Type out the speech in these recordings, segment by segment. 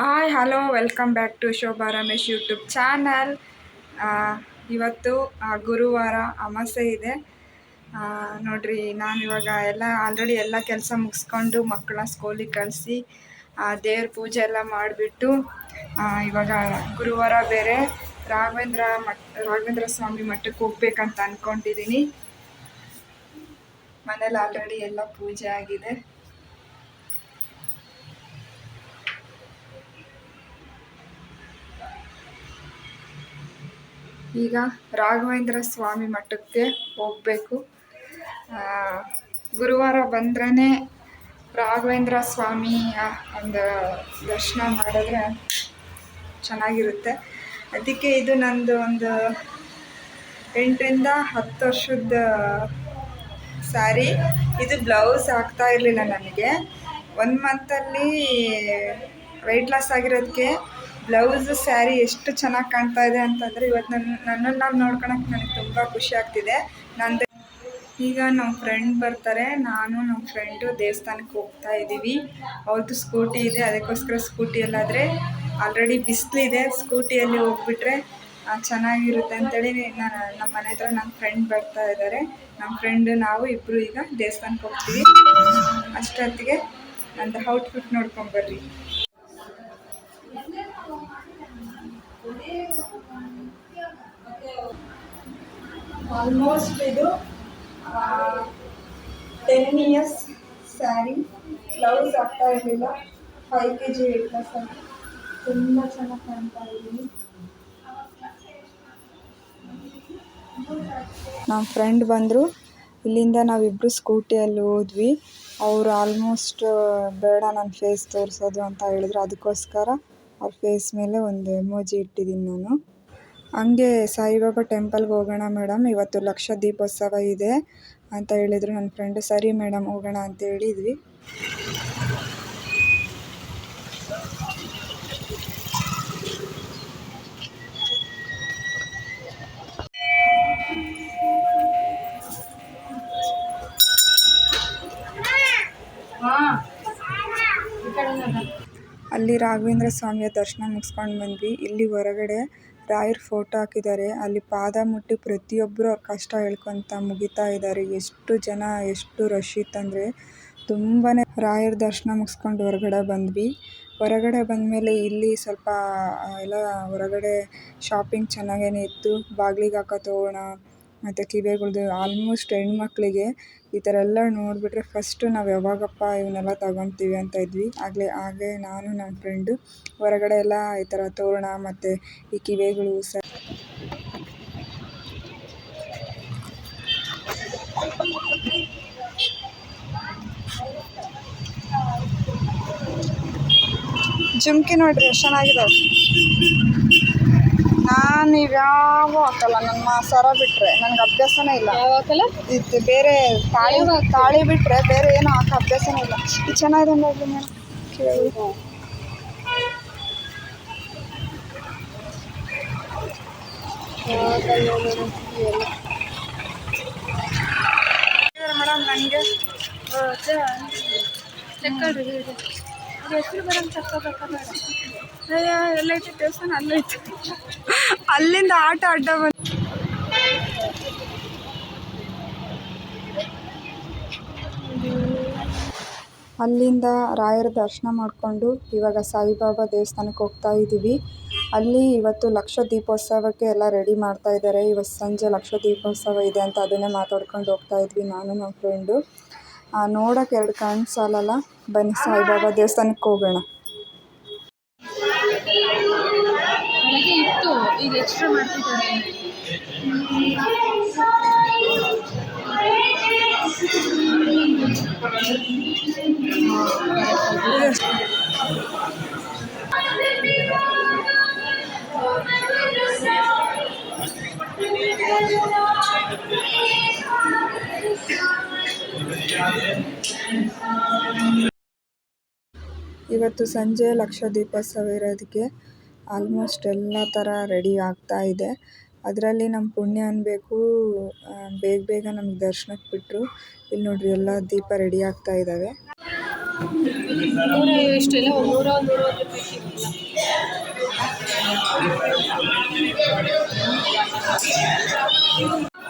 Hi hello welcome back to Shobha Ramesh YouTube channel ಇವತ್ತು ಗುರುವಾರ ಅಮಾಸೆ ಇದೆ. ನೋಡ್ರಿ, ನಾನು ಇವಾಗ ಎಲ್ಲ ಆಲ್ರೆಡಿ ಎಲ್ಲ ಕೆಲಸ ಮುಗಿಸ್ಕೊಂಡು ಮಕ್ಕಳ ಸ್ಕೂಲಿಗೆ ಕಳಿಸಿ ದೇವ್ರ ಪೂಜೆ ಎಲ್ಲ ಮಾಡಿಬಿಟ್ಟು ಇವಾಗ ಗುರುವಾರ ಬೇರೆ ರಾಘವೇಂದ್ರ ಮಠ, ರಾಘವೇಂದ್ರ ಸ್ವಾಮಿ ಮಠಕ್ಕೆ ಹೋಗ್ಬೇಕಂತ ಅಂದ್ಕೊಂಡಿದ್ದೀನಿ ಮನೇಲಿ ಆಲ್ರೆಡಿ ಎಲ್ಲ ಪೂಜೆ ಆಗಿದೆ. ಈಗ ರಾಘವೇಂದ್ರ ಸ್ವಾಮಿ ಮಠಕ್ಕೆ ಹೋಗಬೇಕು. ಗುರುವಾರ ಬಂದ್ರೇ ರಾಘವೇಂದ್ರ ಸ್ವಾಮಿಯ ಒಂದು ದರ್ಶನ ಮಾಡಿದ್ರೆ ಚೆನ್ನಾಗಿರುತ್ತೆ. ಅದಕ್ಕೆ ಇದು ನಂದು ಒಂದು ಎಂಟರಿಂದ ಹತ್ತು ವರ್ಷದ ಸ್ಯಾರಿ. ಇದು ಬ್ಲೌಸ್ ಆಗ್ತಾ ಇರಲಿಲ್ಲ ನನಗೆ. ಒನ್ ಮಂತಲ್ಲಿ ವೆಯ್ಟ್ ಲಾಸ್ ಆಗಿರೋದಕ್ಕೆ ಬ್ಲೌಸ್, ಸ್ಯಾರಿ ಎಷ್ಟು ಚೆನ್ನಾಗಿ ಕಾಣ್ತಾ ಇದೆ ಅಂತಂದರೆ ಇವತ್ತು ನನ್ನ ನನ್ನನ್ನು ನಾನು ನೋಡ್ಕೊಳಕ್ಕೆ ನನಗೆ ತುಂಬ ಖುಷಿ ಆಗ್ತಿದೆ. ನಂದು ಈಗ ನಮ್ಮ ಫ್ರೆಂಡ್ ಬರ್ತಾರೆ. ನಾನು ನಮ್ಮ ಫ್ರೆಂಡು ದೇವಸ್ಥಾನಕ್ಕೆ ಹೋಗ್ತಾ ಇದ್ದೀವಿ ಅವ್ರದ್ದು ಸ್ಕೂಟಿ ಇದೆ. ಅದಕ್ಕೋಸ್ಕರ ಸ್ಕೂಟಿಯಲ್ಲಾದರೆ ಆಲ್ರೆಡಿ ಬಿಸಿಲಿದೆ ಸ್ಕೂಟಿಯಲ್ಲಿ ಹೋಗ್ಬಿಟ್ರೆ ಚೆನ್ನಾಗಿರುತ್ತೆ ಅಂತೇಳಿ ನಾನು ನಮ್ಮ ಮನೆ ಹತ್ರ ನನ್ನ ಫ್ರೆಂಡ್ ಬರ್ತಾ ಇದ್ದಾರೆ ನಮ್ಮ ಫ್ರೆಂಡು ನಾವು ಇಬ್ಬರು ಈಗ ದೇವಸ್ಥಾನಕ್ಕೆ ಹೋಗ್ತೀವಿ. ಅಷ್ಟೊತ್ತಿಗೆ ನಂದು ಔಟ್ಫಿಟ್ ನೋಡ್ಕೊಂಬರ್ರಿ ಆಲ್ಮೋಸ್ಟ್ ಇದು ಟೆನ್ ಇಯರ್ಸ್ ಸ್ಯಾರಿ ಬ್ಲೌಸ್ ಆಗ್ತಾ ಇರಲಿಲ್ಲ. Five K G weight loss ಆಗಿ ತುಂಬ ಚೆನ್ನಾಗಿ ಕಾಣ್ತಾ ಇದ್ದೀನಿ. ನಮ್ಮ ಫ್ರೆಂಡ್ ಬಂದರು. ಇಲ್ಲಿಂದ ನಾವಿಬ್ಬರು ಸ್ಕೂಟಿಯಲ್ಲಿ ಹೋದ್ವಿ. ಅವರು ಆಲ್ಮೋಸ್ಟ್ ಬೇಡ ನನ್ನ ಫೇಸ್ ತೋರಿಸೋದು ಅಂತ ಹೇಳಿದ್ರು. ಅದಕ್ಕೋಸ್ಕರ ಅವ್ರ ಫೇಸ್ ಮೇಲೆ ಒಂದು ಎಮೋಜಿ ಇಟ್ಟಿದ್ದೀನಿ ನಾನು. ಹಂಗೆ ಸಾಯಿಬಾಬಾ ಟೆಂಪಲ್ಗೆ ಹೋಗೋಣ ಮೇಡಮ್. ಇವತ್ತು ಲಕ್ಷ ದೀಪೋತ್ಸವ ಇದೆ ಅಂತ ಹೇಳಿದರು ನನ್ನ ಫ್ರೆಂಡು. ಸರಿ ಮೇಡಮ್, ಹೋಗೋಣ ಅಂತ ಹೇಳಿದ್ವಿ. ರಾಘವೇಂದ್ರ ಸ್ವಾಮಿಯ ದರ್ಶನ ಮುಗಿಸ್ಕೊಂಡು ಬಂದ್ವಿ. ಇಲ್ಲಿ ಹೊರಗಡೆ ರಾಯರ ಫೋಟೋ ಹಾಕಿದ್ದಾರೆ. ಅಲ್ಲಿ ಪಾದ ಮುಟ್ಟಿ ಪ್ರತಿಯೊಬ್ಬರು ಕಷ್ಟ ಹೇಳ್ಕೊಂತ ಮುಗಿತಾ ಇದ್ದಾರೆ. ಎಷ್ಟು ಜನ, ಎಷ್ಟು ರಶ್ ಇತ್ತಂದರೆ ತುಂಬಾ ರಾಯರ ದರ್ಶನ ಮುಗಿಸ್ಕೊಂಡು ಹೊರಗಡೆ ಬಂದ್ವಿ. ಹೊರಗಡೆ ಬಂದಮೇಲೆ ಇಲ್ಲಿ ಸ್ವಲ್ಪ ಎಲ್ಲ ಹೊರಗಡೆ ಶಾಪಿಂಗ್ ಚೆನ್ನಾಗೇನೆ ಇತ್ತು. ಬಾಗಿಲಿಗೆ ಹಾಕೋ ತೋರಣ ಮತ್ತು ಕಿವಿಗಳ್ದು ಆಲ್ಮೋಸ್ಟ್ ಹೆಣ್ಮಕ್ಳಿಗೆ ಈ ಥರ ಎಲ್ಲ ನೋಡಿಬಿಟ್ರೆ ಫಸ್ಟು ನಾವು ಯಾವಾಗಪ್ಪ ಇವನ್ನೆಲ್ಲ ತಗೊತೀವಿ ಅಂತ ಇದ್ವಿ. ಆಗಲೇ ಹಾಗೆ ನಾನು ನನ್ನ ಫ್ರೆಂಡು ಹೊರಗಡೆ ಎಲ್ಲ ಈ ಥರ ತೋರಣ ಮತ್ತು ಈ ಕಿವಿಗಳು ಸ ಜುಮ್ಕಿ ನೋಡ್ರಿ ಎಷ್ಟು ಚೆನ್ನಾಗಿದಾವೆ. ನಾನು ಇವ್ಯಾವ ಹಾಕಲ್ಲ ನನ್ನ ಸರ ಬಿಟ್ಟರೆ ನನಗೆ ಅಭ್ಯಾಸನೇ ಇಲ್ಲ. ಇದು ಬೇರೆ ತಾಳಿ ತಾಳಿ ಬಿಟ್ಟರೆ ಬೇರೆ ಏನು ಹಾಕೋ ಅಭ್ಯಾಸನೇ ಇಲ್ಲ. ಇದು ಚೆನ್ನಾಗಿದೆ ನೋಡ್ರಿ ಮೇಡಮ್ ಕೇಳಿ. ಮೇಡಮ್ ನನಗೆ ಹೆಸರು ಬರೋಂಗೆ ತಕ್ಕೋಬೇಕಲ್ಲ ದೇವಸ್ಥಾನ ಅಲ್ಲಿಂದ ಆಟ ಅಡ್ಡ ಅಲ್ಲಿಂದ ರಾಯರ ದರ್ಶನ ಮಾಡಿಕೊಂಡು ಇವಾಗ ಸಾಯಿಬಾಬಾ ದೇವಸ್ಥಾನಕ್ಕೆ ಹೋಗ್ತಾ ಇದ್ದೀವಿ. ಅಲ್ಲಿ ಇವತ್ತು ಲಕ್ಷ ದೀಪೋತ್ಸವಕ್ಕೆ ಎಲ್ಲ ರೆಡಿ ಮಾಡ್ತಾ ಇದ್ದಾರೆ. ಇವತ್ತು ಸಂಜೆ ಲಕ್ಷ ದೀಪೋತ್ಸವ ಇದೆ ಅಂತ ಅದನ್ನೇ ಮಾತಾಡ್ಕೊಂಡು ಹೋಗ್ತಾ ಇದ್ವಿ ನಾನು ನಮ್ಮ ಫ್ರೆಂಡು ನೋಡೋಕೆ ಎರಡು ಕಣ್ಣು ಸಾಲಲ್ಲ. ಬನ್ನಿ ಸಾಯಿಬಾಬಾ ದೇವಸ್ಥಾನಕ್ಕೆ ಹೋಗೋಣ. ಈಗ ಎಕ್ಸ್ಟ್ರಾ ಮಾಡ್ತಿದ್ದಾರೆ. ಇವತ್ತು ಸಂಜೆ ಲಕ್ಷ ದೀಪೋತ್ಸವ ಇರೋದಕ್ಕೆ ಆಲ್ಮೋಸ್ಟ್ ಎಲ್ಲ ಥರ ರೆಡಿ ಆಗ್ತಾ ಇದೆ. ಅದರಲ್ಲಿ ನಮ್ಮ ಪುಣ್ಯ ಅನ್ನಬೇಕು ಬೇಗ ಬೇಗ ನಮ್ಗೆ ದರ್ಶನಕ್ಕೆ ಬಿಟ್ಟರು ಇಲ್ಲಿ ನೋಡ್ರಿ ಎಲ್ಲ ದೀಪ ರೆಡಿ ಆಗ್ತಾ ಇದ್ದಾವೆ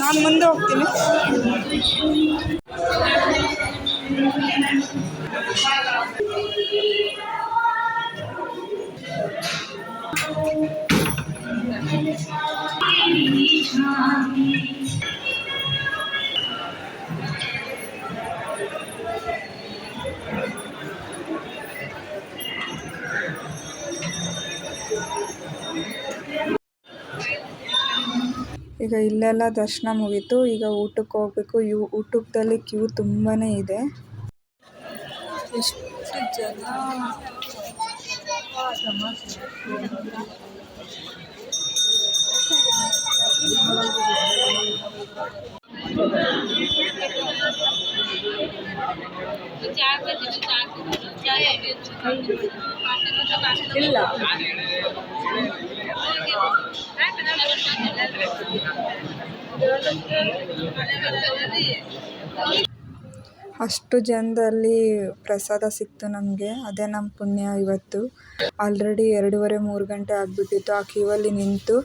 ನಾನು ಮುಂದೆ ಹೋಗ್ತೀನಿ. ಈಗ ಇಲ್ಲೆಲ್ಲ ದರ್ಶನ ಮುಗೀತು. ಈಗ ಊಟಕ್ಕೆ ಹೋಗ್ಬೇಕು. ಇವು ಊಟದಲ್ಲಿ ಕ್ಯೂ ತುಂಬಾ ಇದೆ. ಎಷ್ಟು ಜನ? ಇಲ್ಲ. ಅಷ್ಟು ಜನದಲ್ಲಿ ಪ್ರಸಾದ ಸಿಕ್ತು ನಮಗೆ. ಅದೇ ನಮ್ಮ ಪುಣ್ಯ ಇವತ್ತು. ಆಲ್ರೆಡಿ ಎರಡೂವರೆ, ಮೂರು ಗಂಟೆ ಆಗಿಬಿಟ್ಟಿತ್ತು. ಆ ಕ್ಯೂವಲ್ಲಿ ನಿಂತು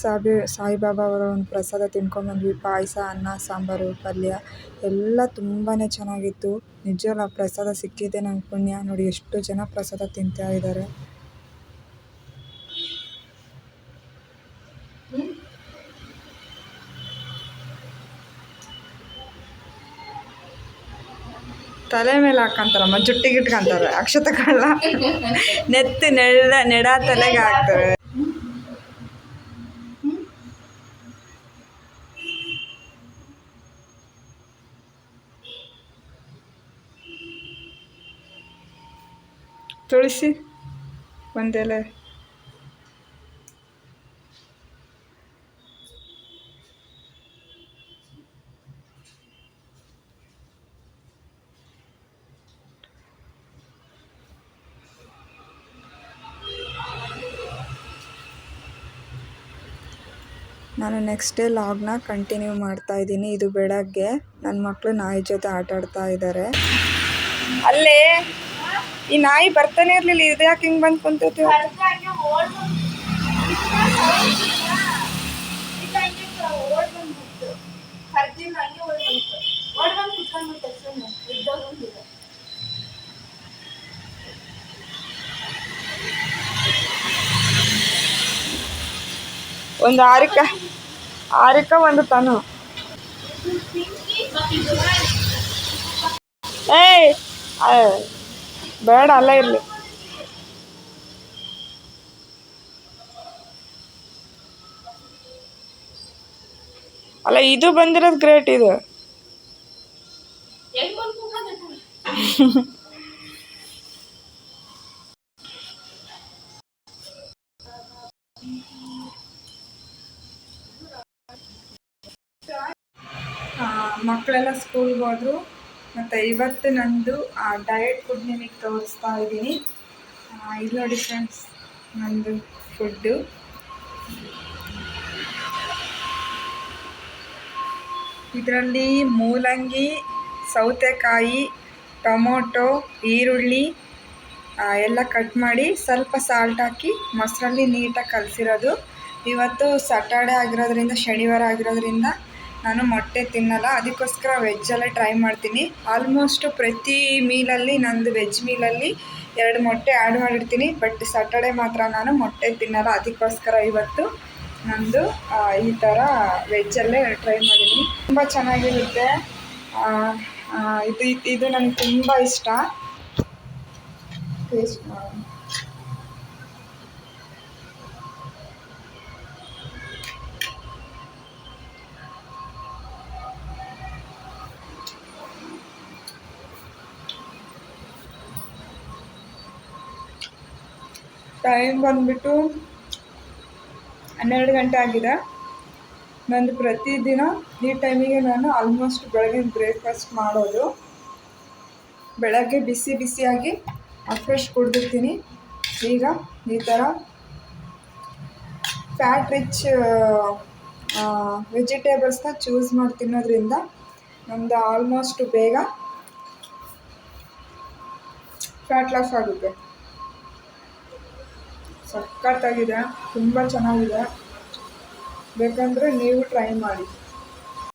ಸಾಬಿ, ಸಾಯಿಬಾಬಾ ಅವರ ಒಂದು ಪ್ರಸಾದ ತಿನ್ಕೊಂಡ್ಬಂದ್ವಿ ಪಾಯಸ, ಅನ್ನ, ಸಾಂಬಾರು, ಪಲ್ಯ ಎಲ್ಲ ತುಂಬಾ ಚೆನ್ನಾಗಿತ್ತು. ನಿಜವಾಗ್ಲೂ ಆ ಪ್ರಸಾದ ಸಿಕ್ಕಿದ್ದೆ ನಮ್ಮ ಪುಣ್ಯ. ನೋಡಿ, ಎಷ್ಟು ಜನ ಪ್ರಸಾದ ತಿಂತಾ ಇದ್ದಾರೆ. ತಲೆ ಮೇಲೆ ಹಾಕೊಂತಾರಮ್ಮ ಜುಟ್ಟಿಗೆ ಇಟ್ಕೊಂತಾರೆ ಅಕ್ಷತೆ ಕಳ್ಳ ನೆತ್ತಿ ನೆಡ ನೆಡ ತಲೆಗೆ ಹಾಕ್ತಾರೆ. ತುಳಸಿ ಒಂದೆಲೆ. ನಾನು ನೆಕ್ಸ್ಟ್ ಡೇ ಲಾಗ್ನ ಕಂಟಿನ್ಯೂ ಮಾಡ್ತಾ ಇದ್ದೀನಿ. ಇದು ಬೆಳಗ್ಗೆ ನನ್ನ ಮಕ್ಕಳು ನಾಯಿ ಜೊತೆ ಆಟ ಆಡ್ತಾ ಇದ್ದಾರೆ ಅಲ್ಲೇ, ಈ ನಾಯಿ ಬರ್ತಾನೆ ಇರಲಿಲ್ಲ, ಇದು ಯಾಕೆ ಹಿಂಗೆ ಬಂದು ಕುಂತೈತಿ ಒಂದು ಆರಿಕ ಆರಿಕ ಒಂದು ತನು. ಏಯ್ ಬೇಡ ಅಲ್ಲ ಇರಲಿ. ಅಲ್ಲ ಇದು ಬಂದಿರೋದು ಗ್ರೇಟ್ ಇದು. ಮಕ್ಕಳೆಲ್ಲ ಸ್ಕೂಲ್ಗೆ ಹೋದರು. ಮತ್ತು ಇವತ್ತು ನಂದು ಡಯಟ್ ಫುಡ್ ನಿಮಗೆ ತೋರಿಸ್ತಾ ಇದ್ದೀನಿ. ಇಲ್ಲಿ ನೋಡಿ ಫ್ರೆಂಡ್ಸ್ ನಂದು ಫುಡ್ಡು ಇದರಲ್ಲಿ ಮೂಲಂಗಿ, ಸೌತೆಕಾಯಿ, ಟೊಮೊಟೊ, ಈರುಳ್ಳಿ ಎಲ್ಲ ಕಟ್ ಮಾಡಿ ಸ್ವಲ್ಪ ಸಾಲ್ಟ್ ಹಾಕಿ ಮೊಸರಲ್ಲಿ ನೀಟಾಗಿ ಕಲಸಿರೋದು. ಇವತ್ತು ಸ್ಯಾಟರ್ಡೆ ಆಗಿರೋದ್ರಿಂದ, ಶನಿವಾರ ಆಗಿರೋದ್ರಿಂದ ನಾನು ಮೊಟ್ಟೆ ತಿನ್ನಲ್ಲ, ಅದಕ್ಕೋಸ್ಕರ ವೆಜ್ಜಲ್ಲೇ ಟ್ರೈ ಮಾಡ್ತೀನಿ. ಆಲ್ಮೋಸ್ಟು ಪ್ರತಿ ಮೀಲಲ್ಲಿ ನಂದು ವೆಜ್ ಮೀಲಲ್ಲಿ ಎರಡು ಮೊಟ್ಟೆ ಆ್ಯಡ್ ಮಾಡಿರ್ತೀನಿ. ಬಟ್ ಸ್ಯಾಟರ್ಡೆ ಮಾತ್ರ ನಾನು ಮೊಟ್ಟೆ ತಿನ್ನಲ್ಲ, ಅದಕ್ಕೋಸ್ಕರ ಇವತ್ತು ನಂದು ಈ ಥರ ವೆಜ್ಜಲ್ಲೇ ಟ್ರೈ ಮಾಡಿದ್ದೀನಿ. ತುಂಬ ಚೆನ್ನಾಗಿರುತ್ತೆ. ಇದು ಇದು ನನಗೆ ತುಂಬ ಇಷ್ಟ. ಟೇಸ್ಟ್ ಟೈಮ್ ಬಂದ್ಬಿಟ್ಟು ಹನ್ನೆರಡು ಗಂಟೆ ಆಗಿದೆ. ನಂದು ಪ್ರತಿದಿನ ಈ ಟೈಮಿಗೆ ನಾನು ಆಲ್ಮೋಸ್ಟ್ ಬೆಳಗಿನ ಬ್ರೇಕ್ಫಾಸ್ಟ್ ಮಾಡೋದು. ಬೆಳಗ್ಗೆ ಬಿಸಿ ಬಿಸಿಯಾಗಿ ಫ್ರೆಶ್ ಕುಡ್ದಿರ್ತೀನಿ. ಈಗ ಈ ಥರ ಫ್ಯಾಟ್ ರಿಚ್ ವೆಜಿಟೇಬಲ್ಸ್ನ ಚೂಸ್ ಮಾಡಿ ತಿನ್ನೋದ್ರಿಂದ ನಮ್ದು ಆಲ್ಮೋಸ್ಟ್ ಬೇಗ ಫ್ಯಾಟ್ ಲಾಸ್ ಆಗುತ್ತೆ. ಸಖತ್ತಾಗಿದೆ ತುಂಬ ಚೆನ್ನಾಗಿದೆ. ಬೇಕಂದರೆ ನೀವು ಟ್ರೈ ಮಾಡಿ.